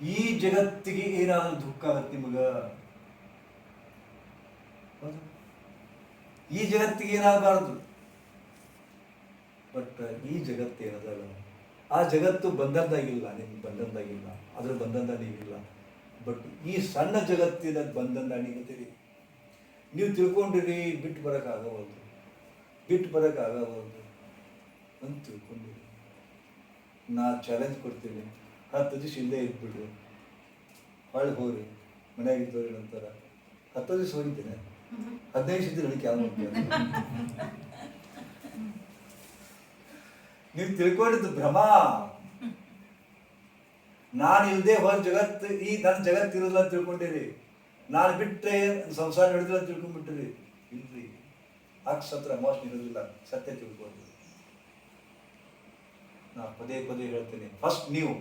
ಈ ಜಗತ್ತಿಗೆ ಏನಾದರೂ ದುಃಖ ಆಗತ್ತೆ ನಿಮಗ? ಈ ಜಗತ್ತಿಗೆ ಏನಾಗಬಾರದು? ಬಟ್ ಈ ಜಗತ್ತು ಏನದಲ್ಲ ಆ ಜಗತ್ತು ಬಂಧನದಾಗಿಲ್ಲ ನಿಮ್ಗೆ ಬಂಧನದಾಗಿಲ್ಲ ಅದ್ರ ಬಂದಂದ ನೀವಿಲ್ಲ. ಬಟ್ ಈ ಸಣ್ಣ ಜಗತ್ತಿನ ಬಂಧನ ನೀವಿದ್ದೀರಿ ನೀವು ತಿಳ್ಕೊಂಡಿರಿ, ಬಿಟ್ಟು ಬರೋಕ್ಕಾಗವಲ್ದು ಬಿಟ್ಟು ಬರೋಕ್ಕಾಗವಲ್ದು ಅಂತ ತಿಳ್ಕೊಂಡಿರಿ. ನಾ ಚಾಲೆಂಜ್ ಕೊಡ್ತೀನಿ. ಹತ್ತು ದಿವಸ ಹಿಂದೆ ಇದ್ಬಿಡ್ರಿ ಹೊಳ್ಳಿ ಹೋಗ್ರಿ, ಮನೆಯಾಗ ಇದ್ದವ್ರಿ ನಂತರ. ಹತ್ತು ದಿವಸ ಹೋಗಿದ್ದೇನೆ. ಹದಿನೈದು ದಿವಸ ನನಗೆ ಯಾವ ನೀವು ತಿಳ್ಕೊಂಡಿದ್ದು ಭ್ರಮ. ನಾನು ಇಲ್ಲದೆ ಹೊರ ಜಗತ್ತು ಈ ನನ್ನ ಜಗತ್ತು ಇರೋಲ್ಲ ಅಂತ ತಿಳ್ಕೊಂಡಿರಿ. ನಾನು ಬಿಟ್ಟರೆ ಸಂಸಾರ ನಡೆದಿಲ್ಲ ಅಂತ ತಿಳ್ಕೊಂಡ್ಬಿಟ್ಟಿರಿ. ಇಲ್ರಿ. ಅಕ್ಷತ್ರ ಮೋಸ್ಟ್ ಇರೋದಿಲ್ಲ? ಸತ್ಯ ತಿಳ್ಕೊಂಡು ನಾ ಪದೇ ಪದೇ ಹೇಳ್ತೀನಿ. ಫಸ್ಟ್ ನೀವು.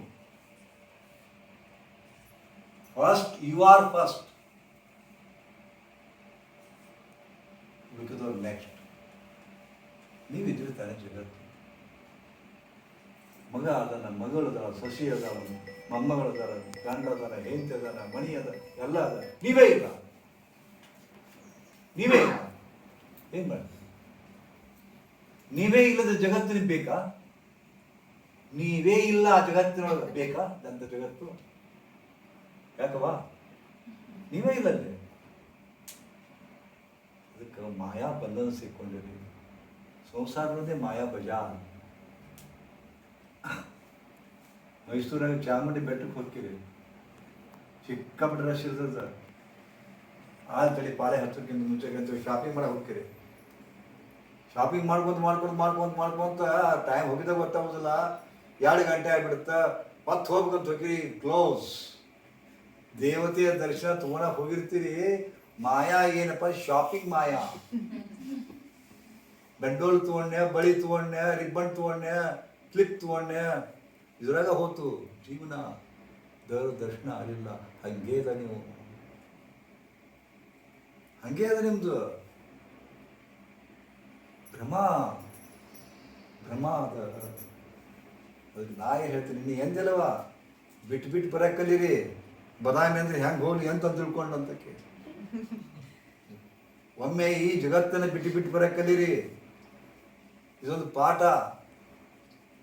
ಫಸ್ಟ್ ಯು ಆರ್ ಫಸ್ಟ್ ಉಳಿದವ್ರು ನೆಕ್ಸ್ಟ್ ನೀವಿದ್ರಿ ತಾನೇ ಜಗತ್ತು. ಮಗ ಅದನ್ನು ಮಗಳು ಅದರ ಸೊಸಿ ಅದಾಳ ಮೊಮ್ಮಗಳು ಅದರ ಗಂಡ ಅದರ ಹೆಂಡತಿ ಅದನ್ನ ಮಣಿ ಅದ ಎಲ್ಲ ಅದ ನೀವೇ ಇಲ್ಲ. ನೀವೇ ಇಲ್ಲ. ಏನ್ ಮಾಡಿ ನೀವೇ ಇಲ್ಲದ ಜಗತ್ತಿನ ಬೇಕಾ? ನೀವೇ ಇಲ್ಲ ಆ ಜಗತ್ತಿನೊಳಗೆ ಬೇಕಾ? ಅಂತ ಜಗತ್ತು. ಯಾಕವಾ ನೀವೇ ಇಲ್ಲ ಅಲ್ಲಿ ಅದಕ್ಕೆ ಮಾಯಾ ಬಂಧನ ಸಿಕ್ಕೊಂಡಿರಿ ಸಂಸಾರದೇ ಮಾಯಾ ಬಜಾರ್ ಮೈಸೂರಾಗ ಚಾಮುಂಡಿ ಬೆಟ್ಟಕ್ಕೆ ಹೋಗ್ತೀರಿ. ಸಿಕ್ಕಾಪಟ್ಟೆ ರಶ್ ಇರ್ತದೆ ಸರ್. ಆ ತಡಿ ಪಾಳೆ ಹತ್ತಕ್ಕಿಂತ ಮುಂಚೆ ಶಾಪಿಂಗ್ ಮಾಡಕ್ಕೆ ಹೋಗ್ತೀರಿ. ಶಾಪಿಂಗ್ ಮಾಡ್ಕೊಂತ ಮಾಡ್ಕೊಂತ ಮಾಡ್ಕೊಂತ ಮಾಡ್ಕೊಂತ ಟೈಮ್ ಹೋಗಿದ ಗೊತ್ತಾಗೋದಿಲ್ಲ. ಎರಡು ಗಂಟೆ ಆಗ್ಬಿಡುತ್ತೆ. ಮತ್ತೆ ಹೋಗ್ಬೇಕಂತ ಹೋಗಿರಿ ಕ್ಲೋಸ್ ದೇವತೆಯ ದರ್ಶನ ತಗೊಂಡ ಹೋಗಿರ್ತೀರಿ. ಮಾಯಾ ಏನಪ್ಪ? ಶಾಪಿಂಗ್ ಮಾಯಾ. ಬೆಂಡೋಲ್ ತಗೊಂಡೆ ಬಳಿ ತಗೊಂಡೆ ರಿಬ್ಬನ್ ತಗೊಂಡೆ ಕ್ಲಿಪ್ ತಗೊಂಡೆ ಇದ್ರಾಗ ಹೋತು. ಜೀವನ. ದೇವರ ದರ್ಶನ ಆಗಲಿಲ್ಲ. ಹಂಗೆ ಅದ ನೀವು. ಹಂಗೆ ಅದ ನಿಮ್ದು. ಭ್ರಮ. ಭ್ರಮ ಅದ. ಅದಕ್ಕೆ ನಾ ಹೇಳ್ತೀನಿ, ನೀನು ಎಂದಿಲ್ಲವ? ಬಿಟ್ಟು ಬಿಟ್ಟು ಬರಕ್ಕೆ ಕಲೀರಿ ಬದಾಮಿ ಅಂದ್ರೆ ಹೆಂಗ್ ಹೋಗ್ಲಿ ಅಂತ ಕೇಳಿ. ಒಮ್ಮೆ ಈ ಜಗತ್ತನ್ನ ಬಿಟ್ಟು ಬಿಟ್ಟು ಬರಕ್ಕೆ ಕಲೀರಿ. ಇದೊಂದು ಪಾಠ.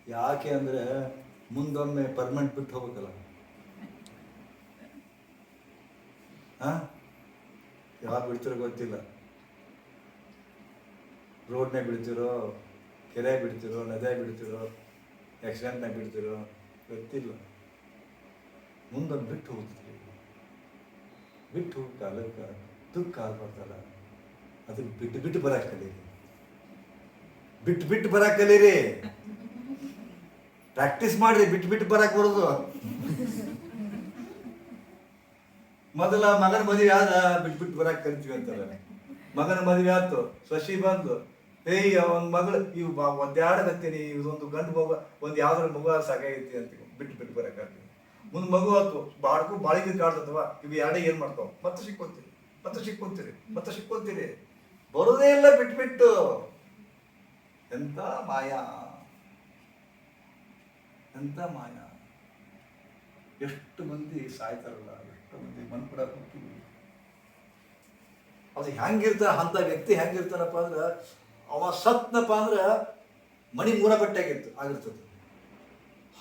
ಯಾಕೆ ಅಂದ್ರೆ ಮುಂದೊಮ್ಮೆ ಪರ್ಮನೆಂಟ್ ಬಿಟ್ಟು ಹೋಗ್ಬೇಕಲ್ಲ. ಹಾ? ಯಾವಾಗ ಬಿಡ್ತಿರೋ ಗೊತ್ತಿಲ್ಲ. ರೋಡ್ನೇ ಬಿಡ್ತಿರೋ ಕೆರೆ ಬಿಡ್ತಿರೋ ನದಿ ಬಿಡ್ತಿರೋ ಆಕ್ಸಿಡೆಂಟ್ನಾಗ ಬಿಡ್ತಿರೋ ಗೊತ್ತಿಲ್ಲ. ಮುಂದೊಂದು ಬಿಟ್ಟು ಹೋಗ್ತೀವಿ ಬಿಟ್ಟು ಹೋಗಿ ಕಾಲಕ್ಕೆ ದುಃಖ ಆಗ್ಬಾರ್ದಲ್ಲ. ಅದಕ್ಕೆ ಬಿಟ್ಟು ಬಿಟ್ಟು ಬರಕ್ಕೆ ಕಲೀರಿ. ಬಿಟ್ಟು ಬಿಟ್ಟು ಬರಕ್ಕೆ ಕಲೀರಿ. ಪ್ರಾಕ್ಟೀಸ್ ಮಾಡ್ರಿ, ಬಿಟ್ಟು ಬಿಟ್ಟು ಬರಕ್ಕೆ ಬರೋದು. ಮೊದಲ ಮಗನ ಮದುವೆ ಆದ, ಬಿಟ್ಟು ಬಿಟ್ಟು ಬರಕ್ಕೆ ಕಲಿತೀವಿ ಅಂತಾರೆ. ಮಗನ ಮದುವೆ ಆಯ್ತು ಶಶಿ ಬಂದು, ಏಯ್, ಅವನ ಮಗಳು, ಇವು ಕತ್ತೀನಿ ಇದೊಂದು ಗಂಡು ಮಗು, ಒಂದ್ ಯಾವ್ದಾರ ಮಗು ಸಾಕಾಗೈತಿ ಅಂತ ಬಿಟ್ಟು ಬಿಟ್ಟು ಬರಕಾಗ್ತೀವಿ ಮುಂದ್ ಮಗು ಆತು ಬಾಡ್ಕು ಬಾಳಿಗೆ ಕಾಡ್ತದವ ಇವು ಎರಡೇ ಏನು ಮಾಡ್ತಾವ? ಮತ್ತೆ ಸಿಕ್ಕೊಂತೀರಿ ಮತ್ತೆ ಸಿಕ್ಕೊಂತೀರಿ ಮತ್ತೆ ಸಿಕ್ಕೊಂತೀರಿ. ಬರೋದೇ ಇಲ್ಲ ಬಿಟ್ಬಿಟ್ಟು. ಬಿಟ್ಟು ಎಂತ ಮಾಯಾ? ಎಂತ ಮಾಯಾ? ಎಷ್ಟು ಮಂದಿ ಸಾಯ್ತಾರಲ್ಲ, ಎಷ್ಟು ಮಂದಿ ಮನ್ ಕೂಡ ಹೋಗ್ತೀವಿ ಅದು ಹೆಂಗಿರ್ತಾರ ಅಂತ ವ್ಯಕ್ತಿ ಹೆಂಗಿರ್ತಾನಪ್ಪ ಅಂದ್ರೆ, ಅವ ಸತ್ನಪ್ಪ ಅಂದ್ರೆ ಮಣಿ ಮೂರ ಬಟ್ಟೆ ಆಗಿರ್ತದೆ.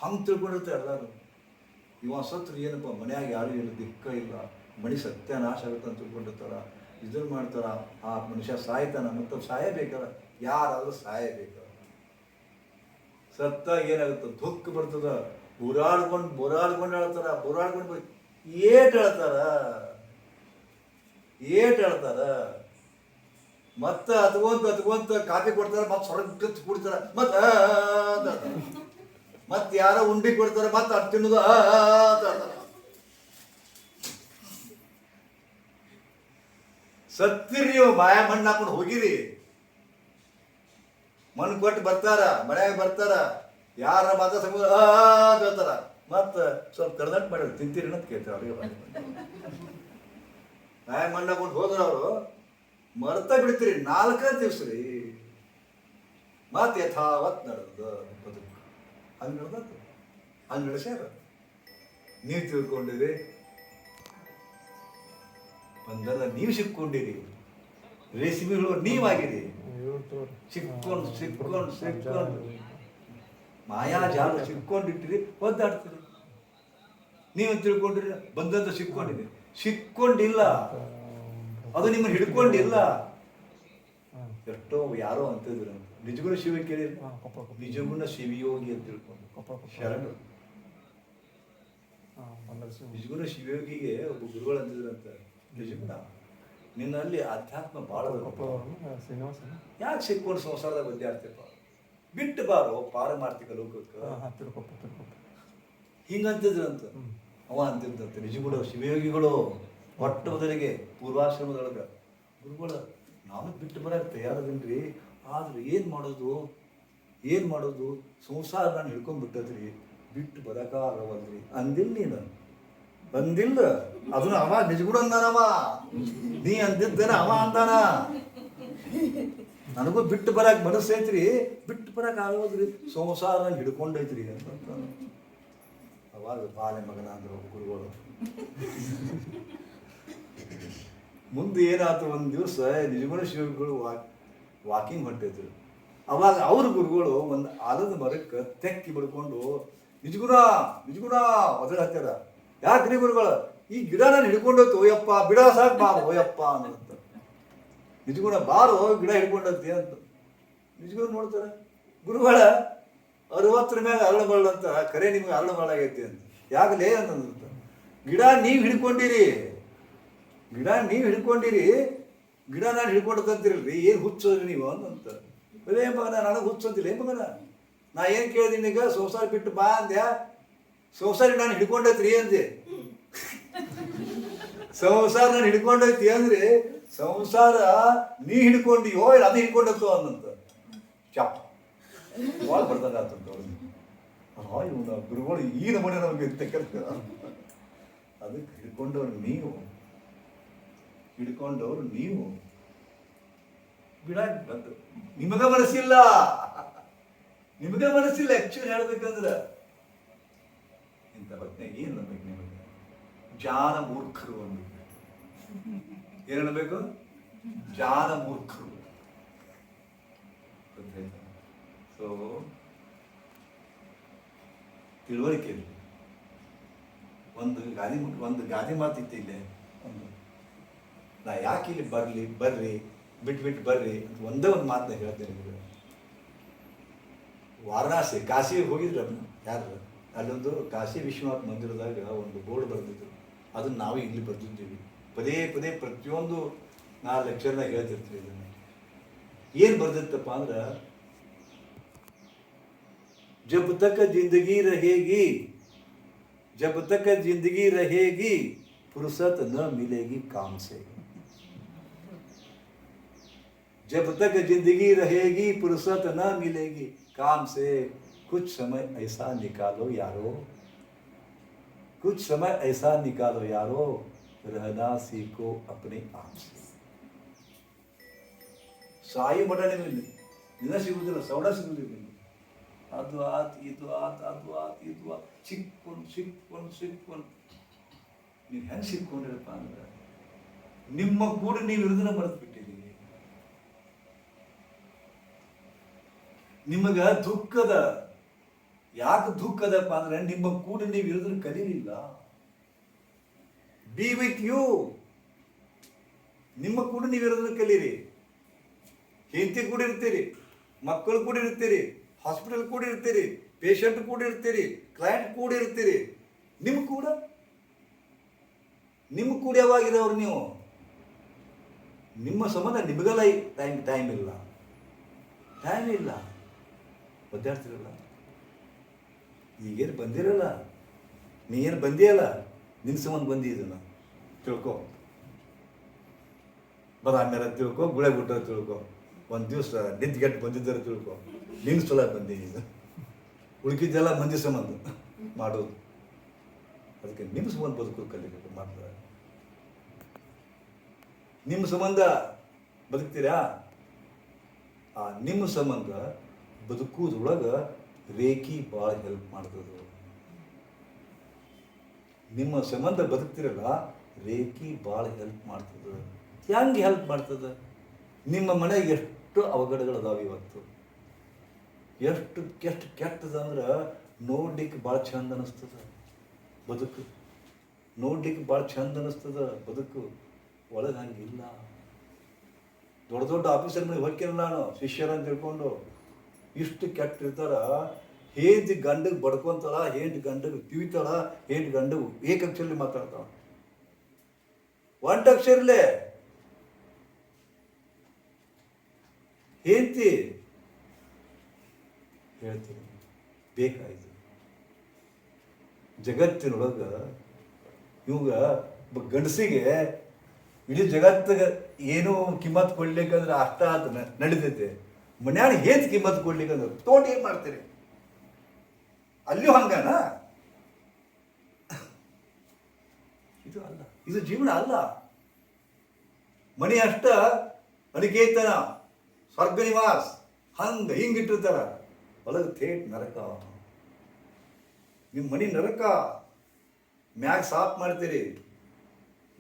ಹಂಗೆ ತಿಳ್ಕೊಂಡಿರ್ತಾರೆ ಎಲ್ಲರೂ. ಇವ ಸತ್ರ ಏನಪ್ಪ, ಮನ್ಯಾಗ ಯಾರು ಇಲ್ಲ ದಿಕ್ಕ ಇಲ್ಲ, ಮಣಿ ಸತ್ಯನಾಶ ಆಗುತ್ತೆ ಅಂತ ತಿಳ್ಕೊಂಡಿರ್ತಾರ. ಇದನ್ನ ಮಾಡ್ತಾರ, ಆ ಮನುಷ್ಯ ಸಾಯ್ತಾನ ಮತ್ತು ಸಾಯಬೇಕಲ್ಲ ಯಾರಾದರೂ ಸಾಯಬೇಕಲ್ಲ ಸತ್ತ ಏನಾಗುತ್ತೆ? ದುಃಖ ಬರ್ತದ. ಬುರಾಡ್ಕೊಂಡು ಬುರಾಡ್ಕೊಂಡು ಹೇಳ್ತಾರ, ಬೋರಾಡ್ಕೊಂಡು ಏಟ್ ಹೇಳ್ತಾರ. ಏಟ್ ಹೇಳ್ತಾರ. ಮತ್ತ ಅತ್ಕೊಂತ ಅತ್ಕೊಂತ ಕಾಫಿ ಕೊಡ್ತಾರ, ಮತ್ತೆ ಸೊರಗ ಕುಡ್ತಾರ. ಮತ್ತ ಮತ್ ಯಾರ ಉಂಡಿ ಕೊಡ್ತಾರ ಮತ್ತೆ ಅದು ತಿನ್ನೋದು ಆ, ಆ, ಸತ್ತಿರಿ ಬಾಯ ಮಣ್ಣು ಹಾಕೊಂಡು ಹೋಗಿರಿ. ಮಣ್ಣು ಕೊಟ್ಟು ಬರ್ತಾರ ಮನ್ಯಾಗ ಬರ್ತಾರ ಯಾರ ಮಾತ ಅಂತ ಹೇಳ್ತಾರ. ಮತ್ತ ಸ್ವಲ್ಪ ತಡದಂಟ್ ಮಾಡಿದ್ರು ತಿಂತೀರಿ ಅಂತ ಕೇಳ್ತಾರೆ ಅವ್ರಿಗೆ ಬಾಯ ಮಣ್ಣು ಹಾಕೊಂಡು ಹೋದ್ರ ಅವರು ಮರ್ತ ಬಿಡ್ತೀರಿ ನಾಲ್ಕನೇ ದಿವ್ಸ ರೀ ಮತ್ ಯಥಾವತ್ ನಡೆದ ಹಂಗೆ ನಡೆದದ್ದು. ಅದು ನಡೆಸ್ಯಾರ ನೀವು ತಿಳ್ಕೊಂಡಿರಿ. ಬಂದಲ್ಲ, ನೀವು ಸಿಕ್ಕೊಂಡಿರಿ. ರೇಷ್ಮೆಗಳು ನೀವಾಗಿರಿ. ಸಿಕ್ಕೊಂಡು ಸಿಕ್ಕೊಂಡು ಸಿಕ್ಕೊಂಡು. ಮಾಯಾಜಾಲ ಸಿಕ್ಕೊಂಡಿಟ್ಟಿರಿ, ಒದ್ದಾಡ್ತೀರಿ. ನೀವು ತಿಳ್ಕೊಂಡಿರಿ, ಬಂದಂತ ಸಿಕ್ಕೊಂಡಿರಿ. ಸಿಕ್ಕೊಂಡಿಲ್ಲ. ಅದು ನಿಮ್ಮನ್ನು ಹಿಡ್ಕೊಂಡಿಲ್ಲ. ಎಷ್ಟೋ ಯಾರೋ ಅಂತಿದ್ರು ನಿಜಗುಣ ಶಿವ ಕೇಳಿರಿ ನಿಜಗುಣ ಶಿವಯೋಗಿ ಅಂತ ತಿಳ್ಕೊಂಡು. ಶರಣರು ನಿಜಗುಣ ಶಿವಯೋಗಿಗೆ ಒಬ್ಬ ಗುರುಗಳು ಅಂತಿದ್ರಂತ ನಿಜಗುಣ? ನಿನ್ನಲ್ಲಿ ಅಧ್ಯಾತ್ಮ ಭಾಳ ಯಾಕೆ ಸಿಕ್ಕೊಂಡು ಸಂಸಾರದ ವಿದ್ಯಾರ್ಥಿಪ್ಪ? ಬಿಟ್ಟು ಬಾರೋ ಪಾರಮಾರ್ಥಿಕ ಲೋಕಕ್ಕೆ. ಹಿಂಗಂತಿದ್ರಂತ ಅವ ಅಂತಿದ್ದಂತೆ ನಿಜಗುಣ ಶಿವಯೋಗಿಗಳು ಒಟ್ಟು ಮೊದಲಿಗೆ ಪೂರ್ವಾಶ್ರಮದೊಳಗೆ. ಗುರುಗಳ ನಾನು ಬಿಟ್ಟು ಬರಕ್ಕೆ ತಯಾರದಿನ್ರಿ. ಆದ್ರೆ ಏನು ಮಾಡೋದು? ಏನು ಮಾಡೋದು? ಸಂಸಾರ ನಾನು ಹಿಡ್ಕೊಂಡ್ಬಿಟ್ಟದ್ರಿ, ಬಿಟ್ಟು ಬರಕಾಗವಲ್ರಿ ಅಂದಿಲ್ಲ ನೀನು. ಅಂದಿಲ್ಲ. ಅದನ್ನ ಅವ ನಿಜಗುಣ ಅಂದಾನವ. ನೀ ಅಂದಿದ್ದೇನ ಅವ ಅಂದಾನ. ನನಗೂ ಬಿಟ್ಟು ಬರಕ್ ಮನಸ್ಸೈತ್ರಿ ಬಿಟ್ಟು ಬರಕ್ ಆಗೋದ್ರಿ. ಸಂಸಾರ ನಂಗೆ ಹಿಡ್ಕೊಂಡೈತ್ರಿ ಅಂತ. ಅವಾಗ ಬಾಲೆ ಮಗನ ಅಂದ್ರೆ ಗುರುಗಳು. ಮುಂದೆ ಏನಾಯ್ತು ಒಂದು ದಿವಸ ನಿಜಗುಣ ಶಿವಗಳು ವಾಕ್ ವಾಕಿಂಗ್ ಹೊಂಟಿದ್ರು. ಅವಾಗ ಅವ್ರ ಗುರುಗಳು ಒಂದು ಆಲದ ಮರಕ್ಕೆ ತೆಕ್ಕಿ ಬಿಡ್ಕೊಂಡು ನಿಜಗುಣ ನಿಜಗುರ ಒದರ ಹತ್ತಾರ. ಯಾಕ್ರಿ ಗುರುಗಳು? ಈ ಗಿಡ ನಾನು ಹಿಡ್ಕೊಂಡೋಯ್ತು. ಓಯಪ್ಪ ಬಿಡ ಸಾಕು ಬಾ ಓಯಪ್ಪ ಅಂತ ನಿಜಗುಣ ಬಾರು, ಗಿಡ ಹಿಡ್ಕೊಂಡತ್ತಿ ಅಂತ. ನಿಜಗುಣ ನೋಡ್ತಾರೆ. ಗುರುಗಳ, ಅರವತ್ತರ ಮೇಲೆ ಅರಳು ಅಂತ. ಕರೆ ನಿಮ್ಗೆ ಅರಳು ಆಗೈತಿ ಅಂತ. ಯಾಕಲೇ? ಅಂತಂದಂತ ಗಿಡ ನೀವು ಹಿಡ್ಕೊಂಡಿರಿ. ಗಿಡ ನೀವು ಹಿಡ್ಕೊಂಡಿರಿ. ಗಿಡ ನಾನು ಹಿಡ್ಕೊಂಡಂತಿರಲ್ರಿ, ಏನು ಹುಚ್ಚೋದ್ರಿ ನೀವು ಅಂತ ಅದೇ ಮಗನ, ನನಗೆ ಹುಚ್ಚಂತಿಲ್ಲ, ಏ ಮಗನ? ನಾ ಏನು ಕೇಳಿದೀನಿ ಈಗ, ಸಂಸಾರ ಬಿಟ್ಟು ಬಾ ಅಂದ್ಯ? ಸಂಸಾರ ನಾನು ಹಿಡ್ಕೊಂಡೈತ್ರಿ ಅಂದೆ. ಸಂಸಾರ ನಾನು ಹಿಡ್ಕೊಂಡೈತಿ ಅಂದ್ರೆ, ಸಂಸಾರ ನೀ ಹಿಡ್ಕೊಂಡಿಯೋ, ಇಲ್ಲ ಅದು ಹಿಡ್ಕೊಂಡತ್ತು ಅಂದಂತ ಚಾಪ್ ಭಾಳ ಬರ್ದಂಗ ಆತಂತ ಇವನ ಗುರುಗಳು ಈ ನಮೂನೆ ನಮಗೆ ಅದಕ್ಕೆ ಹಿಡ್ಕೊಂಡವ್ರು ನೀವು. ಹಿಡ್ಕೊಂಡವ್ರು ನೀವು ಬಿಡ ಬಂದು. ನಿಮಗ ಮನಸ್ಸಿಲ್ಲ. ನಿಮಗ ಮನಸ್ಸಿಲ್ಲ ಆಕ್ಚುಲಿ ಹೇಳ್ಬೇಕಂದ್ರ. ಇಂಥ ಪ್ರಜ್ಞೆ ಏನು ಅನ್ಬೇಕು ನಿಮಗೆ? ಜಾನ ಮೂರ್ಖರು ಏನ್ ಅನ್ಬೇಕು ಜಾನ ಮೂರ್ಖರು. ಸೊ ತಿಳುವಳಿಕೆ ಒಂದು ಗಾದಿ ಒಂದು ಗಾದಿ ಮಾತಿತ್ತು ಇಲ್ಲೇ. ನಾ ಯಾಕೆ ಇಲ್ಲಿ ಬರಲಿ, ಬರ್ರಿ ಬಿಟ್ಬಿಟ್ಟು ಬರ್ರಿ ಅಂತ ಒಂದೇ ಒಂದು ಮಾತನ್ನ ಹೇಳ್ತೇನೆ ನಿಮಗೆ ವಾರಣಾಸಿ ಕಾಶಿಗೆ ಹೋಗಿದ್ರು ಯಾರು ಅಲ್ಲೊಂದು ಕಾಶಿ ವಿಶ್ವನಾಥ್ ಮಂದಿರದಾಗ ಒಂದು ಬೋರ್ಡ್ ಬರೆದಿದ್ರು ಅದನ್ನು ನಾವು ಇಲ್ಲಿ ಬರೆದಿದ್ದೀವಿ. ಪದೇ ಪದೇ ಪ್ರತಿಯೊಂದು ನಾ ಲೆಕ್ಚರ್ನಾಗ ಹೇಳ್ತಿರ್ತೀವಿ ಇದನ್ನು. ಏನು ಬರೆದಿತ್ತಪ್ಪ ಅಂದ್ರೆ ಜಬ್ ತಕ ಜಿಂದಗಿ ರಹೇಗಿ ಜಬ್ ತಕ ಜಿಂದಗಿ ರಹೇಗಿ ಪುರುಸತ್ನ ಮಿಲೇಗಿ ಕಾಮಸೇಗಿ जब तक जिंदगी रहेगी फुर्सत न मिलेगी काम से कुछ समय ऐसा निकालो यारो कुछ समय ऐसा निकालो यारो रहना सीखो अपने आप से ಸಾಯಿ ಮಠ ನಿಮಗೆ ದಿನ ಸಿಗುದಿಲ್ಲ ಸೌಡ ಸಿಗುದಿಲ್ಲ ನಿಮಗೆ ಅದು ಆತ್ ಇದು ಆತ್ ಅದು ಆತ್ ಇದು ಆತ್ ಸಿಕ್ಕೊಂಡು ಸಿಕ್ಕೊಂಡು ಸಿಕ್ಕೊಂಡು ನೀವು ಹೆಂಗೆ ಸಿಕ್ಕೊಂಡಿರಪ್ಪ ಅಂದ್ರೆ ನಿಮ್ಮ ಕೂಡ ನೀವು ಇರೋದನ್ನ ಮರೆತು ನಿಮಗ ದುಃಖದ, ಯಾಕೆ ದುಃಖದಪ್ಪ ಅಂದ್ರೆ ನಿಮ್ಮ ಕೂಡ ನೀವು ಇರೋದ್ರ ಕಲೀಲಿಲ್ಲ. ಬಿ ವಿತ್ ಯು ನಿಮ್ಮ ಕೂಡ ನೀವು ಇರೋದನ್ನ ಕಲೀರಿ. ಹೆಂಡತಿ ಕೂಡ ಇರ್ತೀರಿ, ಮಕ್ಕಳು ಕೂಡ ಇರ್ತೀರಿ ಹಾಸ್ಪಿಟಲ್ ಕೂಡ ಇರ್ತೀರಿ ಪೇಷಂಟ್ ಕೂಡ ಇರ್ತೀರಿ ಕ್ಲೈಂಟ್ ಕೂಡ ಇರ್ತೀರಿ. ನಿಮ್ಮ ಕೂಡ? ನಿಮ್ಮ ಕೂಡ ಯಾವಾಗಿರೋರು ನೀವು? ನಿಮ್ಮ ಸಂಬಂಧ ನಿಮಗೆಲ್ಲ ಟೈಮ್ ಟೈಮ್ ಇಲ್ಲ. ಟೈಮ್ ಇಲ್ಲ. ಒದ್ದಾಡ್ತಿರಲ್ಲ ಈಗೇನು ಬಂದಿರಲ್ಲ. ನೀ ಏನು ಬಂದಿಯಲ್ಲ. ನಿನ್ನ ಸಂಬಂಧ ಬಂದಿ ಇದನ್ನು. ತಿಳ್ಕೊ. ಬದಾಮ್ಯಾರ ತಿಳ್ಕೊ, ಗುಳೆ ಬಿಟ್ಟ ತಿಳ್ಕೊ. ಒಂದು ದಿವಸ ನಿಂತ್ಗೆಟ್ಟು ಬಂದಿದ್ದಾರೆ ತಿಳ್ಕೊ. ನಿನ್ನ ಸಲ ಇದು ಉಳ್ಕಿದ್ದೆಲ್ಲ ಮಂದಿ ಸಂಬಂಧ ಮಾಡೋದು. ಅದಕ್ಕೆ ನಿಮ್ಮ ಸಂಬಂಧ ಬದುಕು ಕಲಿಬೇಕು ಮಾಡ್ತಾರೆ ನಿಮ್ಮ ಸಂಬಂಧ ಬದುಕ್ತೀರಾ? ಆ ನಿಮ್ಮ ಸಂಬಂಧ ಬದುಕುವುದ್ರೊಳಗೆ ರೇಖಿ ಭಾಳ ಹೆಲ್ಪ್ ಮಾಡ್ತದೆ. ನಿಮ್ಮ ಸಂಬಂಧ ಬದುಕ್ತಿರಲ್ಲ, ರೇಖಿ ಭಾಳ ಹೆಲ್ಪ್ ಮಾಡ್ತದೆ. ಹೆಂಗೆ ಹೆಲ್ಪ್ ಮಾಡ್ತದೆ? ನಿಮ್ಮ ಮನೆಗೆ ಎಷ್ಟು ಅವಘಡಗಳದಾವ ಇವತ್ತು? ಎಷ್ಟು ಕೆಷ್ಟು ಕೆಟ್ಟದ ಅಂದ್ರೆ ನೋಡ್ಲಿಕ್ಕೆ ಭಾಳ ಚಂದ ಅನ್ನಿಸ್ತದೆ ಬದುಕು. ನೋಡ್ಲಿಕ್ಕೆ ಭಾಳ ಚಂದ ಅನಿಸ್ತದ ಬದುಕು. ಒಳಗೆ ಹಂಗಿಲ್ಲ. ದೊಡ್ಡ ದೊಡ್ಡ ಆಫೀಸರ್ ಮನೆಗೆ ಹೋಗ್ಕಿರಲ್ಲ ನಾನು ಅಂತ ತಿಳ್ಕೊಂಡು. ಇಷ್ಟು ಕೆಟ್ಟ ಇರ್ತಾರ ಹೇಂತಿ ಗಂಡಗೆ ಬಡ್ಕೊಂತಾಳ ಹೇಂಟ್ ಗಂಡಗೆ ತಿವಿತಾಳ ಹೇಂಟ್ ಗಂಡಗೆ ಏಕಕ್ಷರಲ್ಲಿ ಮಾತಾಡ್ತಾಳ. ಒಂಟಕ್ಷರಲೇ ಹೇಂತಿ ಹೇಳ್ತೀನಿ, ಬೇಕಾಯ್ತು. ಜಗತ್ತಿನೊಳಗೆ ಇವಾಗ ಗಂಡಸಿಗೆ ಇಡೀ ಜಗತ್ತಿಗೆ ಏನೂ ಕಿಮ್ಮತ್ ಕೊಡ್ಲಿಕ್ಕಂದ್ರೆ ಅಷ್ಟ ಆತ ನಡೀತೈತೆ ಮನ್ಯಾಗ ಏನ್ ಕಿಮ್ಮತ್ ಕೊಡ್ಲಿಕ್ಕಂದ್ರೆ ತೋಟ ಏನು ಮಾಡ್ತೀರಿ? ಅಲ್ಲಿಯೂ ಹಂಗನ? ಇದು ಅಲ್ಲ. ಇದು ಜೀವನ ಅಲ್ಲ. ಮನೆ ಅಷ್ಟ ಅನಿಕೇತನ, ಸ್ವರ್ಗ ನಿವಾಸ್, ಹಂಗ ಹಿಂಗಿಟ್ಟಿರ್ತಾರ ಒಳಗೆ ಥೇಟ್ ನರಕ. ನಿಮ್ಮ ಮನೆ ನರಕ. ಮ್ಯಾಗ್ ಸಾಫ್ ಮಾಡ್ತೀರಿ,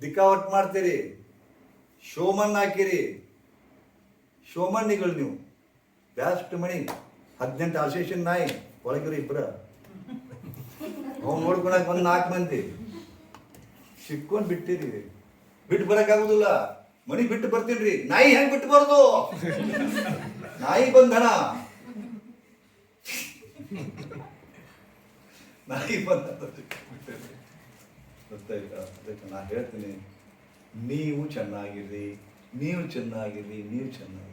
ದಿಕ್ಕಾವಟ್ ಮಾಡ್ತೀರಿ, ಶೋಮನ್ ಹಾಕಿರಿ. ಶೋಮಣ್ಣಿಗಳು ನೀವು. ಬ್ಯಾಸ್ಟ್ ಮಣಿ, ಹದಿನೆಂಟು ಅಸೋಸಿಯೇಷನ್ ನಾಯಿ, ಒಳಗಿರಿ ಇಬ್ಬರ ಅವ್ನು ನೋಡ್ಕೊಳಕ್ ಒಂದು ನಾಲ್ಕು ಮಂದಿ. ಸಿಕ್ಕೊಂಡು ಬಿಟ್ಟಿರಿ. ಬಿಟ್ಟು ಬರಕ್ಕಾಗುದಿಲ್ಲ. ಮಣಿ ಬಿಟ್ಟು ಬರ್ತೀನಿ ನಾಯಿ ಹೆಂಗ್ ಬಿಟ್ಟು ಬರೋದು? ನಾಯಿ ಬಂಧನ. ನಾಯಿ ಬಂಧನ. ನಾನು ಹೇಳ್ತೀನಿ. ನೀವು ಚೆನ್ನಾಗಿರ್ರಿ ನೀವು ಚೆನ್ನಾಗಿರ್ರಿ ನೀವು ಚೆನ್ನಾಗಿರ್ರಿ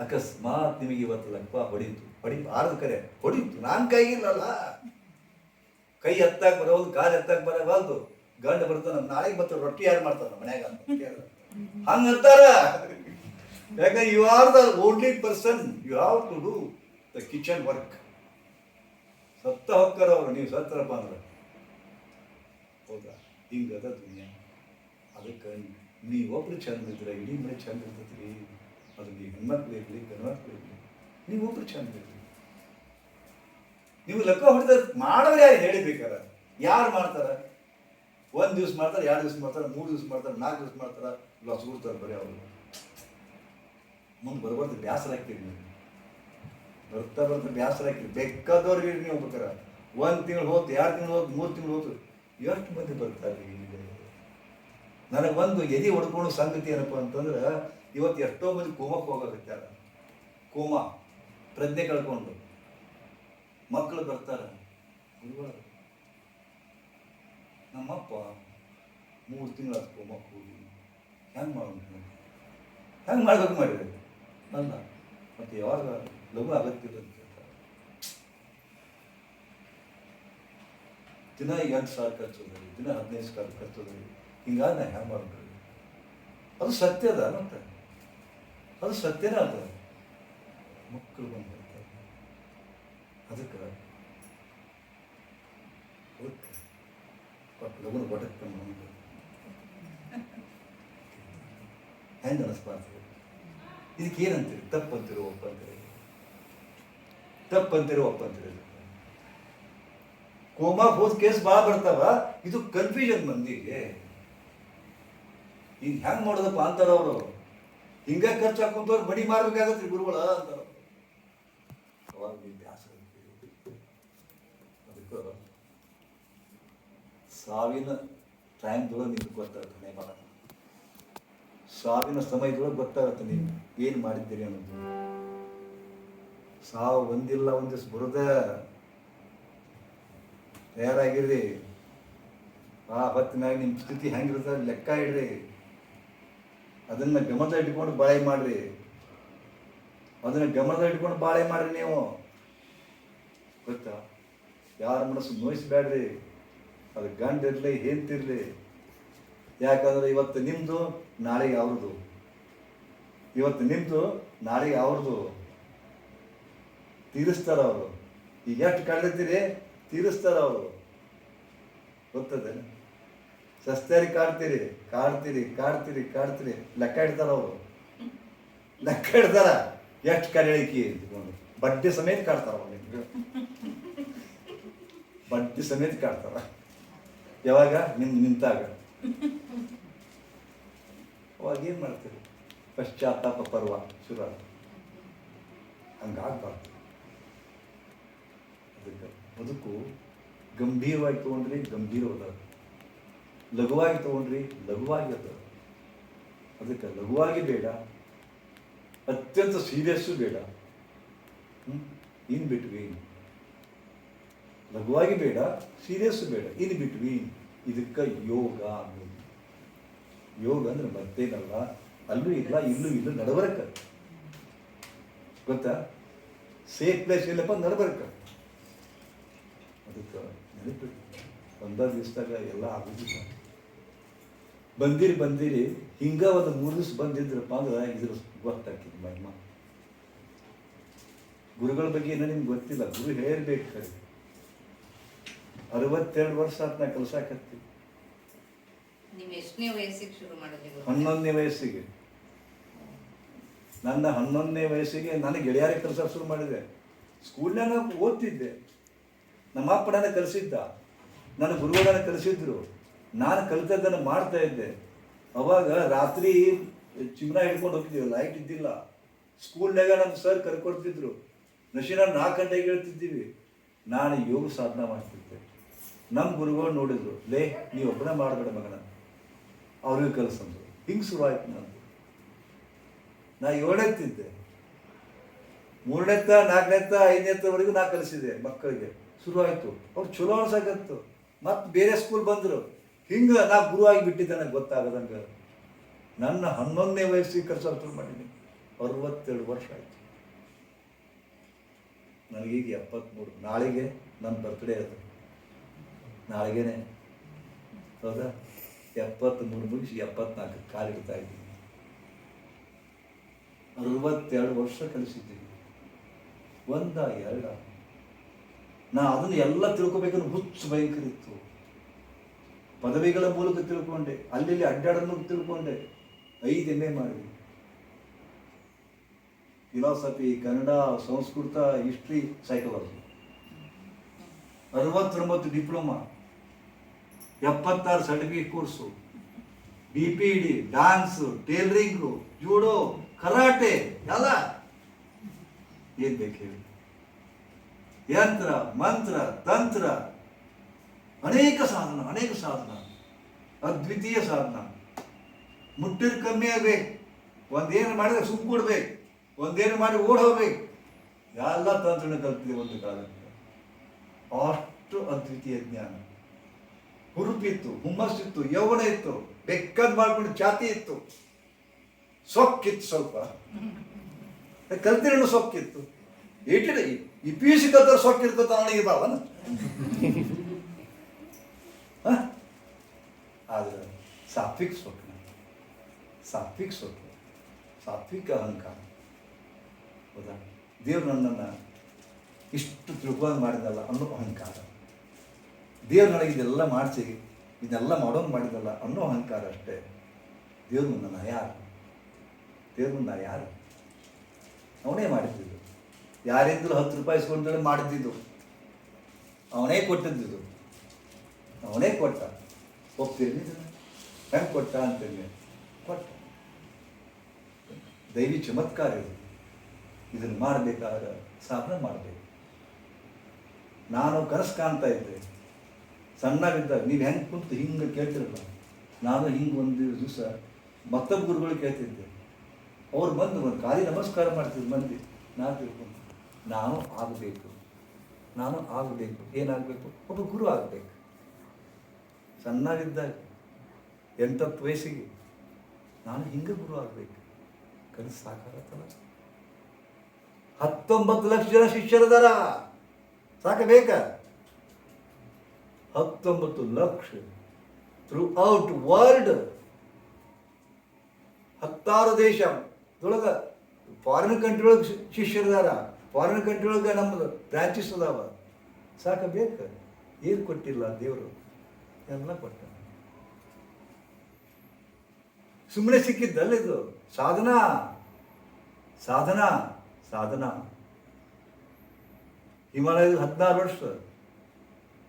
ಅಕಸ್ಮಾತ್ ನಿಮಗೆ ಇವತ್ತು ಲಕ್ಪ ಹೊಡೀತು ಹೊಡಿ ಆರ್ದ ಕರೆ. ಹೊಡೀತು ನಾನು ಕೈಗಿಲ್ಲಲ್ಲ ಕೈ ಎತ್ತಾಗ ಬರೋದು ಕಾಲು ಎತ್ತಾಗ ಬರಬಾರ್ದು ಗಂಡ ಬರ್ತಾನ ನಾಳೆಗೆ ಬರ್ತಾರ ರೊಟ್ಟಿ ಯಾರು ಮಾಡ್ತಾರ ಮನ್ಯಾಗ? ಹಂಗ ಅಂತಾರ. ಯಾಕಂದ್ರೆ you are the only person you have to do the kitchen work ಸತ್ತ ಹೊಕ್ಕರ ಅವ್ರು ನೀವು ಸತ್ತರಪ್ಪ ಅಂದ್ರೆ. ಹೌದಾ? ಹಿಂಗದ ದುನಿಯಾ. ಅದಕ್ಕೆ ನೀವೊಬ್ರು ಚಂದ ಇದ್ರೆ, ಇಡೀ ಮನೆ ಚಂದ ಇರ್ತೈತ್ರಿ. ಅದು ನೀವು ಹೆಣ್ಮಕ್ಳು ಇರಲಿ ಗಂಡ್ಮಕ್ಳು ಇರಲಿ ನೀವೊಬ್ರು ಚಂದ ಇರಲಿ ನೀವು ಲೆಕ್ಕ ಹೊಡೆದ ಮಾಡೋರು ಯಾರು ಹೇಳಿಬೇಕಾರ ಯಾರು ಮಾಡ್ತಾರ? ಒಂದು ದಿವ್ಸ ಮಾಡ್ತಾರೆ, ಎರಡು ದಿವ್ಸ ಮಾಡ್ತಾರೆ, ಮೂರು ದಿವ್ಸ ಮಾಡ್ತಾರೆ, ನಾಲ್ಕು ದಿವ್ಸ ಮಾಡ್ತಾರೆ ಲೊಸ್ಗುಡ್ತಾರೆ ಬರೀ ಅವರು. ಮುಂದೆ ಬರ್ಬಾರ್ದು ಬೇಸರ ಹಾಕ್ತೀರಿ ನೀವು. ಬರ್ತಾ ಬರ್ತಾ ಬೇಸರ ಹಾಕಿರಿ ಬೇಕಾದವ್ರಿಗೆ ನೀವು ಬೇಕಾರೆ ಒಂದು ತಿಂಗಳು ಹೋತು, ಎರಡು ತಿಂಗಳು ಹೋತು, ಮೂರು ತಿಂಗಳು ಹೋತು. ಎಷ್ಟು ಮಂದಿ ಬರ್ತಾರೆ ನನಗೆ ಒಂದು ಎದೆ ಹೊಡ್ಕೊಂಡು ಸಂಗತಿ ಏನಪ್ಪ ಅಂತಂದ್ರೆ ಇವತ್ತು ಎಷ್ಟೋ ಮಂದಿ ಕೋಮಕ್ಕೆ ಹೋಗಕತ್ಯಾರ ಕೋಮ ಪ್ರಜ್ಞೆ ಕಳ್ಕೊಂಡು ಮಕ್ಕಳು ಬರ್ತಾರೆ. ಗುರುಗಳು ನಮ್ಮಪ್ಪ ಮೂರು ತಿಂಗಳು ಕೋಮಕ್ಕೆ ಹೋಗಿ. ಹೆಂಗೆ ಮಾಡೋಣ ಹೆಂಗೆ ಮಾಡ್ಬೇಕು ಮಾಡಿದ್ರೆ ಅಲ್ಲ, ಮತ್ತೆ ಯಾವಾಗ ಲಘು ಅಗತ್ಯ ಅಂತ ಹೇಳ್ತಾರೆ ದಿನ ಎಂಟು ಸಾವಿರ ಖರ್ಚು ದಿನ ಹದಿನೈದು ಸಾವಿರ ಖರ್ಚು ಹೋದ್ರಿ ಹಿಂಗಾಗಿ ನಾ ಹೆಂಗೆ ಮಾಡ್ಬೇಕು ಅದು ಸತ್ಯ ಅದ ಮತ್ತೆ. ಅದು ಸತ್ಯನೇ ಅದ. ಮಕ್ಕಳು ಬಂದಿರ್ತಾರೆ ಅದಕ್ಕೆ ಒಟ್ಟು ಒಟ್ಟು ಲಗುನ ಒಟ್ಟಕ್ಕೆ ಬಂದು ಹೆಂಗೆ ಅನಿಸ್ಬಾರ್ದು ಇದಕ್ಕೆ ಏನಂತೀರಿ ತಪ್ಪಂತೀರೋ ಒಪ್ಪಂತೀರಿ? ತಪ್ಪಂತೀರೋ ಒಪ್ಪಂತೀರಿ ಕೋಮಾ ಹೋದ ಕೇಸ್ ಭಾಳ ಬರ್ತಾವ. ಇದು ಕನ್ಫ್ಯೂಷನ್ ಮಂದಿಗೆ. ಈಗ ಹೆಂಗ್ ಮಾಡೋದಪ್ಪ ಅಂತಾರ ಅವರು ಹಿಂಗ ಖರ್ಚು ಹಾಕೊಂತವ್ರು ಮಡಿ ಮಾರ್ಬೇಕಾಗತ್ರಿ ಗುರುಗಳ ಅಂತಾರ. ಅವಾಗ. ಅದಕ್ಕೆ ಸಾವಿನ ಟೈಮ್ದೊಳಗೆ ನಿಮ್ಗೆ ಗೊತ್ತಾಗುತ್ತೆ ಮನೆ ಮಗ ಸಾವಿನ ಸಮಯದೊಳಗೆ ಗೊತ್ತಾಗುತ್ತೆ ನೀವು ಏನು ಮಾಡಿದ್ದೀರಿ ಅನ್ನೋದು. ಸಾವು ಒಂದಿಲ್ಲ ಒಂದ್ ದಿವಸ ಬರುದ. ತಯಾರಾಗಿರ್ರಿ ಆ ಹೊತ್ತಿನಾಗ ನಿಮ್ಮ ಸ್ಥಿತಿ ಹೆಂಗಿರುತ್ತೆ ಲೆಕ್ಕ ಇಡ್ರಿ. ಅದನ್ನ ಗಮನದ ಇಟ್ಕೊಂಡು ಬಾಳೆ ಮಾಡ್ರಿ. ಅದನ್ನ ಗಮನದ ಇಟ್ಕೊಂಡು ಬಾಳೆ ಮಾಡ್ರಿ ನೀವು. ಗೊತ್ತಾ? ಯಾರ ಮನಸ್ಸು ನೋಯಿಸ್ಬೇಡ್ರಿ ಅದು ಗಂಡ ಇರಲಿ ಹೆಂತಿರ್ಲಿ ಯಾಕಂದ್ರೆ ಇವತ್ತು ನಿಮ್ಮದು ನಾಳೆಗೆ ಅವ್ರದ್ದು ಇವತ್ತು ನಿಮ್ಮದು ನಾಳೆಗೆ ಅವ್ರದ್ದು ತೀರಿಸ್ತಾರ ಅವರು. ಈಗ ಎಷ್ಟು ಕಳೆದಿದ್ದೀರಿ? ತೀರಿಸ್ತಾರ ಅವರು. ಗೊತ್ತದೆ ಸಸ್ತಾರಿ ಕಾಡ್ತೀರಿ ಕಾಡ್ತೀರಿ ಕಾಡ್ತೀರಿ ಕಾಡ್ತೀರಿ ಲೆಕ್ಕ ಇಡ್ತಾರ ಅವರು. ಲೆಕ್ಕ ಇಡ್ತಾರ. ಎಷ್ಟು ಕರೆಳಿಕೆ ಬಡ್ಡಿ ಸಮೇತ ಕಾಡ್ತಾರ ಅವ್ರು ಬಡ್ಡಿ ಸಮೇತ ಕಾಡ್ತಾರ ಯಾವಾಗ? ನಿಮ್, ನಿಂತಾಗ. ಅವಾಗ ಏನು ಮಾಡ್ತೀರಿ? ಪಶ್ಚಾತ್ತಾಪ ಪರ್ವ ಶುರು ಹಂಗಾಗ್ಬಾರ್ದು. ಅದಕ್ಕೆ ಬದುಕು ಗಂಭೀರವಾಗಿ ತಗೊಂಡ್ರೆ ಗಂಭೀರವಾದ ಲಘುವಾಗಿ ತೊಗೊಂಡ್ರಿ, ಲಘುವಾಗಿ ಅದ ಅದಕ್ಕೆ ಲಘುವಾಗಿ ಬೇಡ, ಅತ್ಯಂತ ಸೀರಿಯಸ್ಸು ಬೇಡ. In between. ಲಘುವಾಗಿ ಬೇಡ, ಸೀರಿಯಸ್ಸು ಬೇಡ, ಇನ್ ಬಿಟ್ವೀನ್. ಇದಕ್ಕೆ ಯೋಗ ಯೋಗ ಅಂದ್ರೆ ಮತ್ತೇನಲ್ಲ ಅಲ್ಲೂ ಇಲ್ಲ, ಇಲ್ಲೂ ಇಲ್ಲ, ನಡಬರಕ. ಗೊತ್ತಾ? ಸೇಫ್ ಪ್ಲೇಸ್ ಇಲ್ಲಪ್ಪ, ನಡಬರಕ. ಅದಕ್ಕೆ ನೆನಪಿಟ್ಟು ಒಂದ ದಿವಸದಾಗ ಎಲ್ಲ ಆಗುದಿಲ್ಲ. ಬಂದಿರಿ ಬಂದಿರಿ. ಹಿಂಗ ಒಂದು ಮೂರು ದಿವಸ ಬಂದಿದ್ರಪ್ಪ ಅಂದ್ರೆ ಇದ್ರ ಗೊತ್ತಾಗ್ತದೆ ಮಹಿಮ. ಗುರುಗಳ ಬಗ್ಗೆ ಏನೋ ನಿಮ್ಗೆ ಗೊತ್ತಿಲ್ಲ. ಗುರು ಹೇಳಬೇಕು ಖರೆ ಅರವತ್ತೆರಡು ವರ್ಷ ಆತ ನಾ ಕೆಲಸ ಹಾಕತ್ತಿ? ಹನ್ನೊಂದನೇ ವಯಸ್ಸಿಗೆ. ನನ್ನ ಹನ್ನೊಂದನೇ ವಯಸ್ಸಿಗೆ ನಾನು ಗೆಳೆಯರಿಗೆ ಕೆಲಸ ಶುರು ಮಾಡಿದೆ. ಸ್ಕೂಲ್ನಾಗ ಓದ್ತಿದ್ದೆ. ನಮ್ಮ ಅಪ್ಪ ನನ್ನ ಕಲಿಸಿದ್ದ ನನ್ನ ಗುರುಗಳನ್ನ ಕಲಿಸಿದ್ರು ನಾನು ಕಲಿತದ್ದನ್ನು ಮಾಡ್ತಾ ಇದ್ದೆ. ಅವಾಗ ರಾತ್ರಿ ಚಿಮ್ನ ಹಿಡ್ಕೊಂಡು ಹೋಗ್ತಿದ್ವಿ ಲೈಟ್ ಇದ್ದಿಲ್ಲ. ಸ್ಕೂಲ್ನಾಗ ನಮ್ಮ ಸರ್ ಕರ್ಕೊಡ್ತಿದ್ರು. ನಶೀನ ನಾಲ್ಕು ಗಂಟೆಗೆ ಹೇಳ್ತಿದ್ದೀವಿ. ನಾನು ಯೋಗ ಸಾಧನ ಮಾಡ್ತಿದ್ದೆ. ನಮ್ಮ ಗುರುಗಳು ನೋಡಿದ್ರು, ಲೇ, ನೀ ಒಬ್ಬನೇ ಮಾಡಬೇಡ ಮಗನ. ಅವ್ರಿಗೆ ಕಲಿಸಂದ್ರು. ಹಿಂಗೆ ಶುರುವಾಯ್ತು ನಂದು. ನಾ ಏಳನೆತ್ತಿದ್ದೆ ಮೂರನೇತ್ತ ನಾಲ್ಕನೇತ್ತ ಐದನೇತ್ತವರೆಗೂ ನಾ ಕಲಿಸಿದೆ ಮಕ್ಕಳಿಗೆ. ಶುರುವಾಯಿತು. ಅವ್ರು ಚಲೋ ಅನ್ಸಕತ್ತು. ಮತ್ತೆ ಬೇರೆ ಸ್ಕೂಲ್ ಬಂದರು. ಹಿಂಗೆ ನಾ ಗುರುವಾಗಿ ಬಿಟ್ಟಿದ್ದೆ ನನಗೆ ಗೊತ್ತಾಗದಂಗೆ. ನನ್ನ ಹನ್ನೊಂದನೇ ವಯಸ್ಸಿಗೆ ಕೆಲಸ ಶುರು ಮಾಡೀನಿ ಅರವತ್ತೆರಡು ವರ್ಷ ಆಯಿತು. ನನಗೀಗ ಎಪ್ಪತ್ತ್ಮೂರು ನಾಳೆಗೆ ನನ್ನ ಬರ್ತ್ಡೇ ಅದು. ನಾಳೆಗೇನೆ. ಹೌದಾ? ಎಪ್ಪತ್ತ್ಮೂರು ಮುಗಿಸಿ ಎಪ್ಪತ್ನಾಲ್ಕು ಕಾಲಿಡ್ತಾ ಇದ್ದೀನಿ. ಅರವತ್ತೆರಡು ವರ್ಷ ಕಲಿಸಿದ್ದೀನಿ. ಒಂದ ಎರಡ. ನಾ ಅದನ್ನು ಎಲ್ಲ ತಿಳ್ಕೊಬೇಕಂದ್ರೆ ಹುಚ್ಚು ಭಯಂಕರ ಇತ್ತು. ಪದವಿಗಳ ಮೂಲಕ ತಿಳ್ಕೊಂಡೆ. ಅಲ್ಲಿ ಅಡ್ಡಾಡನ್ನು ತಿಳ್ಕೊಂಡೆ. ಐದು ಎಂ ಎ ಮಾಡಿದೆ. Philosophy Kannada, Sanskrit history psychology ಅರವತ್ತೊಂಬತ್ತು ಡಿಪ್ಲೊಮಾ. ಎಪ್ಪತ್ತಾರು certificate course B P D dance tailoring judo karate ಎಲ್ಲ. ಏನ್ ಬೇಕು ಹೇಳಿ? ಯಂತ್ರ, ಮಂತ್ರ, ತಂತ್ರ. ಅನೇಕ ಸಾಧನ ಅನೇಕ ಸಾಧನ. ಅದ್ವಿತೀಯ ಸಾಧನ. ಮುಟ್ಟಿರ್ ಕಮ್ಮಿ ಆಗ್ಬೇಕು. ಒಂದೇನು ಮಾಡಿದ್ರೆ ಸುಮ್ ಕೊಡ್ಬೇಕು. ಒಂದೇನು ಮಾಡಿ ಓಡ್ ಹೋಗ್ಬೇಕು ಎಲ್ಲ ತಂತ್ರ ಕಲ್ತಿದೆ ಒಂದು ಕಾಲಕ್ಕೆ ಅಷ್ಟು ಅದ್ವಿತೀಯ ಜ್ಞಾನ. ಹುರುಪಿತ್ತು, ಹುಮ್ಮಸ್ಸಿತ್ತು, ಯೌವನ ಇತ್ತು. ಬೆಕ್ಕದ್ ಮಾಡ್ಕೊಂಡು ಜಾತಿ ಇತ್ತು. ಸೊಕ್ಕಿತ್ತು ಸ್ವಲ್ಪ. ಕಲ್ತಿರಲು ಸೊಕ್ಕಿತ್ತು. ಏಟಿಡ ಈ ಪಿ ಯು ಸಿ ಕಲ್ತಾರೆ ನನಗೆ ಆದ್ರೆ ಸಾತ್ವಿಕ ಸ್ವಪ್ನ. ಸಾತ್ವಿಕ ಸ್ವಪ್ನ. ಸಾತ್ವಿಕ ಅಹಂಕಾರ. ಹೌದಾ? ದೇವ್ರು ನನ್ನನ್ನು ಇಷ್ಟು ತಿಳ್ಕೊಂಡು ಮಾಡಿದಲ್ಲ ಅನ್ನೋ ಅಹಂಕಾರ. ದೇವ್ರು ನನಗೆ ಇದೆಲ್ಲ ಮಾಡಿಸಿ ಇದನ್ನೆಲ್ಲ ಮಾಡೋಂಗೆ ಮಾಡಿದಲ್ಲ ಅನ್ನೋ ಅಹಂಕಾರ ಅಷ್ಟೇ. ದೇವ್ರ ನನ್ನ ಯಾರು? ದೇವ್ರ ನನ್ನ ಯಾರು? ಅವನೇ ಮಾಡಿದ್ದಿದ್ದು ಯಾರಿಂದಲೂ ಹತ್ತು ರೂಪಾಯಿ ಇಸ್ಕೊಂಡ್ರೆ ಮಾಡಿದ್ದಿದ್ದು ಅವನೇ ಕೊಟ್ಟಿದ್ದಿದ್ದು ಅವನೇ ಕೊಟ್ಟ. ಒಪ್ತೀರಿ ಹೆಂಗೆ ಕೊಟ್ಟ ಅಂತೇಳಿ. ಕೊಟ್ಟ. ದೈವಿ ಚಮತ್ಕಾರ ಇದು. ಇದನ್ನು ಮಾಡಬೇಕಾದ ಸಾಧನೆ ಮಾಡಬೇಕು. ನಾನು ಕನಸು ಕಾಣ್ತಾ ಇದ್ದೆ. ಸಣ್ಣವಿದ್ದಾಗ ನೀವು ಹೆಂಗೆ ಕುಂತು ಹಿಂಗೆ ಕೇಳ್ತಿರಲ್ಲ? ನಾನು ಹಿಂಗೆ ಒಂದು ದಿವಸ ಮತ್ತೊಬ್ಬ ಗುರುಗಳು ಕೇಳ್ತಿದ್ದೆ. ಅವ್ರು ಬಂದು ಒಂದು ಕಾಲಿ ನಮಸ್ಕಾರ ಮಾಡ್ತಿದ್ರು ಮಂದಿ. ನಾನು ತಿಳ್ಕೊಂಡು, ನಾನು ಆಗಬೇಕು. ನಾನು ಆಗಬೇಕು. ಏನಾಗಬೇಕು? ಒಬ್ಬ ಗುರು ಆಗಬೇಕು. ಸಣ್ಣವಿದ್ದಾಗ ಎಂಟತ್ತು ವಯಸ್ಸಿಗೆ ನಾನು ಹಿಂಗೆ ಗುರು ಆಗಬೇಕು. ಕನಸು ಸಾಕಾಗತ್ತಲ್ಲ ಹತ್ತೊಂಬತ್ತು ಲಕ್ಷ ಜನ ಶಿಷ್ಯರದಾರ ಸಾಕಬೇಕ? ಹತ್ತೊಂಬತ್ತು ಲಕ್ಷ ಥ್ರೂ ಔಟ್ ವರ್ಲ್ಡ್ ಹತ್ತಾರು ದೇಶ ಒಳಗ ಫಾರಿನ್ ಕಂಟ್ರಿ ಒಳಗೆ ಶಿಷ್ಯರದಾರ ಫಾರಿನ್ ಕಂಟ್ರಿ ಒಳಗೆ ನಮ್ಮದು ಬ್ರಾಂಚಸ್ ಅದಾವ. ಸಾಕ ಬೇಕ ಏನು ಕೊಟ್ಟಿಲ್ಲ ದೇವರು. ಎಲ್ಲ ಕೊಟ್ಟ ಸುಮ್ಮನೆ ಸಿಕ್ಕಿದ್ದಲ್ಲ ಇದು. ಸಾಧನ, ಸಾಧನಾ ಸಾಧನಾ. ಹಿಮಾಲಯದ ಹದಿನಾರು ವರ್ಷ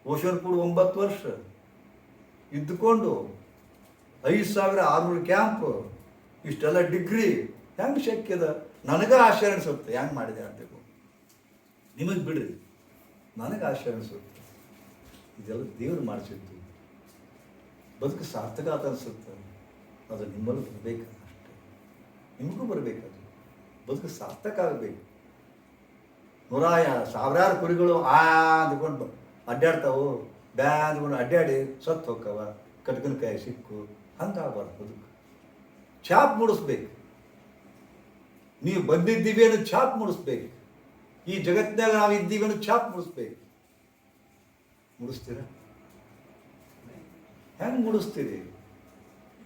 ಓಶನ್ಪುರ್ ಒಂಬತ್ತು ವರ್ಷ. ಇದ್ದುಕೊಂಡು ಐದು ಸಾವಿರ ಆರುನೂರು ಕ್ಯಾಂಪ್, ಇಷ್ಟೆಲ್ಲ ಡಿಗ್ರಿ. ಹೆಂಗೆ ಶಕ್ಯದ? ನನಗೆ ಆಶ್ಚರ್ಯ ಅನಿಸುತ್ತೆ. ಹೆಂಗೆ ಮಾಡಿದೆ ಅಂತೇಳಿ ನಿಮಗೆ ಬಿಡ್ರಿ. ನನಗೆ ಆಶ್ಚರ್ಯ ಅನಿಸುತ್ತೆ. ಇದೆಲ್ಲ ದೇವರು ಮಾಡಿಸಿದ್ದು. ಬದುಕು ಸಾರ್ಥಕ ಆತ ಅನಿಸುತ್ತೆ. ಅದು ನಿಮ್ಮಲ್ಲಿ ಬರಬೇಕು ಅಷ್ಟೇ. ನಿಮಗೂ ಬರಬೇಕದು ಬದುಕು ಸಾರ್ಥಕ ಆಗಬೇಕು. ನೂರ ಸಾವಿರಾರು ಕುರಿಗಳು ಆ ಅಂದ್ಕೊಂಡು ಅಡ್ಡಾಡ್ತಾವು. ಬ್ಯಾ ಅಂದ್ಕೊಂಡು ಅಡ್ಡಾಡಿ ಸತ್ತು ಹೋಗ್ತಾವ. ಕಟ್ಕನಕಾಯಿ ಸಿಕ್ಕು. ಹಂಗಾಗಬಾರ್ದು ಬದುಕು. ಛಾಪ್ ಮೂಡಿಸ್ಬೇಕು. ನೀವು ಬಂದಿದ್ದೀವಿ ಅನ್ನೋ ಛಾಪ್ ಮೂಡಿಸ್ಬೇಕು. ಈ ಜಗತ್ತಿನಾಗ ನಾವು ಇದ್ದೀವಿ ಅನ್ನೋ ಛಾಪ್ ಮೂಡಿಸ್ಬೇಕು. ಮೂಡಿಸ್ತೀರಾ? ಹೆಂಗೆ ಮೂಡಿಸ್ತೀರಿ?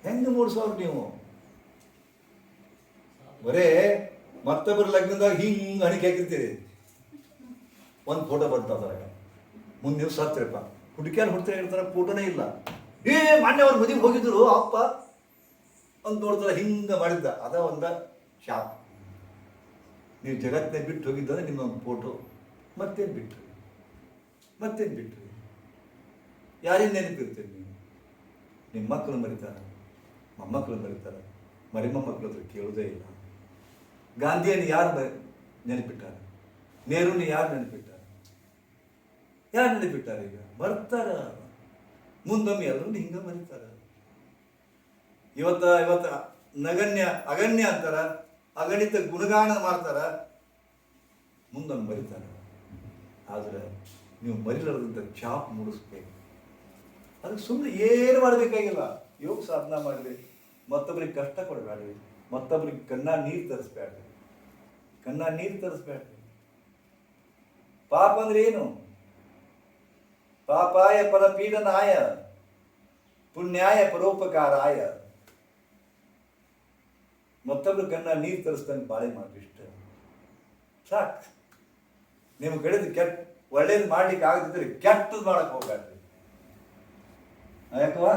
ಹೆಂಗೆ ಮೂಡಿಸೋರು ನೀವು? ಬರೇ ಮತ್ತೊಬ್ಬರ ಲಗ್ನದಾಗ ಹಿಂಗೆ ಹಣಿಕೆ ಹಾಕಿರ್ತೀರಿ. ಒಂದು ಫೋಟೋ ಬರ್ತದಾಗ ಮುಂದೆ ನೀವು ಸತ್ತಿರಪ್ಪ. ಹುಡುಕಿಯಲ್ಲಿ ಹುಡ್ತಾ ಇರ್ತಾರ ಫೋಟೋನೇ ಇಲ್ಲ. ಏ ಮಾನ್ಯ ಅವ್ರ ಮದುವೆ ಹೋಗಿದ್ರು, ಅಪ್ಪ. ಅಂತ ನೋಡ್ತಾರ ಹಿಂಗೆ ಮಾಡಿದ್ದ. ಅದ ಒಂದ ಶಾಪ್. ನೀವು ಜಗತ್ತನ್ನ ಬಿಟ್ಟು ಹೋಗಿದ್ದಂದ್ರೆ ನಿಮ್ಮೊಂದು ಫೋಟೋ ಮತ್ತೇನು ಬಿಟ್ರಿ? ಮತ್ತೇನು ಬಿಟ್ರಿ? ಯಾರಿಂದ ನೆನಪಿರ್ತೀರಿ ನೀವು? ನಿಮ್ಮ ಮಕ್ಕಳು ಮರಿತಾರೆ ಮೊಮ್ಮಕ್ಕಳು ಮರಿತಾರೆ ಮರಿ ಮೊಮ್ಮಕ್ಕಳು ಹತ್ರ ಕೇಳೋದೇ ಇಲ್ಲ. ಗಾಂಧಿಯನ್ನು ಯಾರು ಬ, ನೆನಪಿಟ್ಟಾರೆ? ನೆಹರೂನ ಯಾರು ನೆನಪಿಟ್ಟಾರೆ? ಯಾರು ನೆನಪಿಟ್ಟಾರೆ ಈಗ? ಬರ್ತಾರ ಮುಂದೊಮ್ಮೆ ಎಲ್ಲರೂ ಹಿಂಗೆ ಮರಿತಾರ. ಇವತ್ತ ಇವತ್ತ ನಗಣ್ಯ, ಅಗಣ್ಯ ಅಂತಾರ, ಅಗಣಿತ ಗುಣಗಾನ ಮಾಡ್ತಾರ, ಮುಂದೊಮ್ಮೆ ಮರಿತಾರ. ಆದ್ರೆ ನೀವು ಮರಿಲಾರದಂಥ ಚಾಪ್ ಮೂಡಿಸ್ಬೇಕು. ಅದಕ್ಕೆ ಸುಮ್ಮನೆ ಏನು ಮಾಡಬೇಕಾಗಿಲ್ಲ. ಯೋಗ ಸಾಧನ ಮಾಡಲಿ. ಮತ್ತೊಬ್ಬರಿಗೆ ಕಷ್ಟ ಕೊಡಬೇಡ್ರಿ. ಮತ್ತೊಬ್ಬರಿಗೆ ಕಣ್ಣ ನೀರು ತರಿಸ್ಬೇಡ್ರಿ. ಕಣ್ಣ ನೀರು ತರಿಸ್ಬೇಡ್ರಿ. ಪಾಪ ಅಂದ್ರೆ ಏನು? ಪಾಪಾಯ ಪರಪೀಡನಾಯ ಪುಣ್ಯಾಯ ಪರೋಪಕಾರಾಯ. ಮತ್ತೊಬ್ರು ಕಣ್ಣ ನೀರು ತರಿಸ್ದಂಗೆ ಬಾಳೆ ಮಾಡ್ರಿ ಇಷ್ಟ. ಸಾಕು. ನಿಮ್ಗೆ ಕಡೆದು ಕೆಟ್ಟ, ಒಳ್ಳೇದು ಮಾಡ್ಲಿಕ್ಕೆ ಆಗದಿದ್ರೆ ಕೆಟ್ಟದ್ದು ಮಾಡಕ್ಕೆ ಹೋಗ್ಬೇಡ್ರಿ. ಯಾಕವ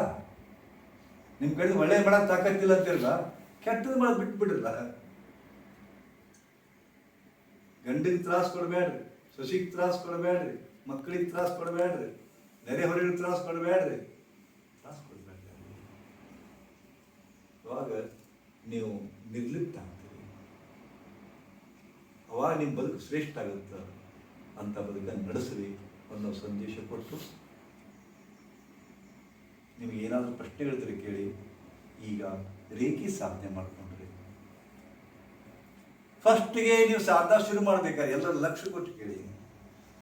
ನಿಮ್ಮ ಕಡೆ ಒಳ್ಳೇದು ಮಾಡಕ್ ತಾಕತ್ತಿಲ್ಲ ಅಂತಿರಲ್ಲ ಕೆಟ್ಟದ್ದು ಮಾಡೋದು ಬಿಟ್ಬಿಡ್ರಲ್ಲ. ಗಂಡಿನ ತ್ರಾಸ ಕೊಡಬೇಡ್ರಿ, ಸೊಸಿಗೆ ತ್ರಾಸ ಕೊಡಬೇಡ್ರಿ ಮಕ್ಕಳಿಗೆ ತ್ರಾಸ ಕೊಡಬೇಡ್ರಿ ನೆರೆಹೊರೆಗೆ ತ್ರಾಸ ಕೊಡಬೇಡ್ರಿ. ತ್ರಾಸ ಕೊಡಬೇಡ್ರಿ ಅವಾಗ ನೀವು ನಿರ್ಲಿಪ್ತ ಆಗ್ತೀರಿ. ಅವಾಗ ನಿಮ್ಮ ಬದುಕು ಶ್ರೇಷ್ಠ ಆಗುತ್ತೆ ಅಂತ ಬದುಕನ್ನು ನಡೆಸ್ರಿ ಅನ್ನೋ ಸಂದೇಶ ಕೊಟ್ಟು ನಿಮಗೆ ಏನಾದರೂ ಪ್ರಶ್ನೆಗಳಿದ್ರೆ ಕೇಳಿ, ಈಗ ರೇಖಿ ಸಾಧನೆ ಮಾಡಿಕೊಂಡ್ರಿ. ಫಸ್ಟ್ಗೆ ನೀವು ಸಾಧನ ಶುರು ಮಾಡಬೇಕಾದ್ರೆ ಎಲ್ಲರೂ ಲಕ್ಷ ಕೊಟ್ಟು ಕೇಳಿ.